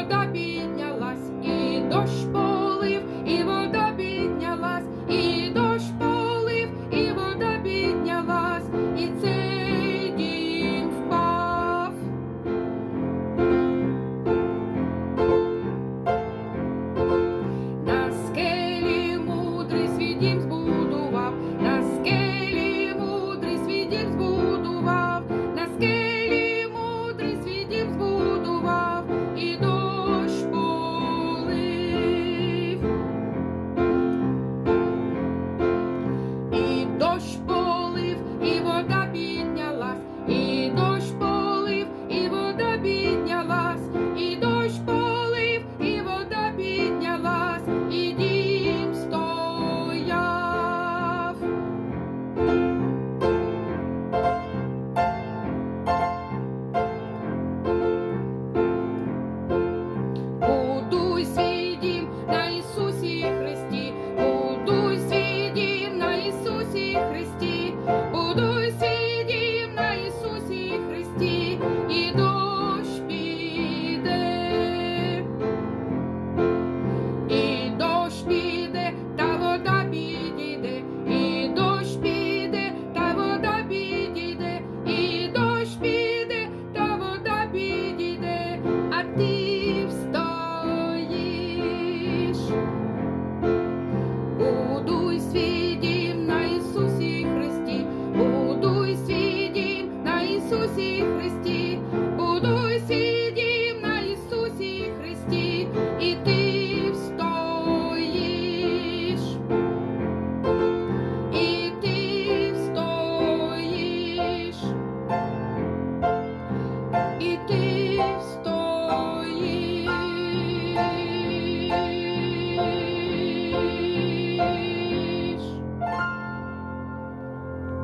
вода піднялась, і дощ полив, і вода піднялась, і дощ полив, і вода піднялась, і це.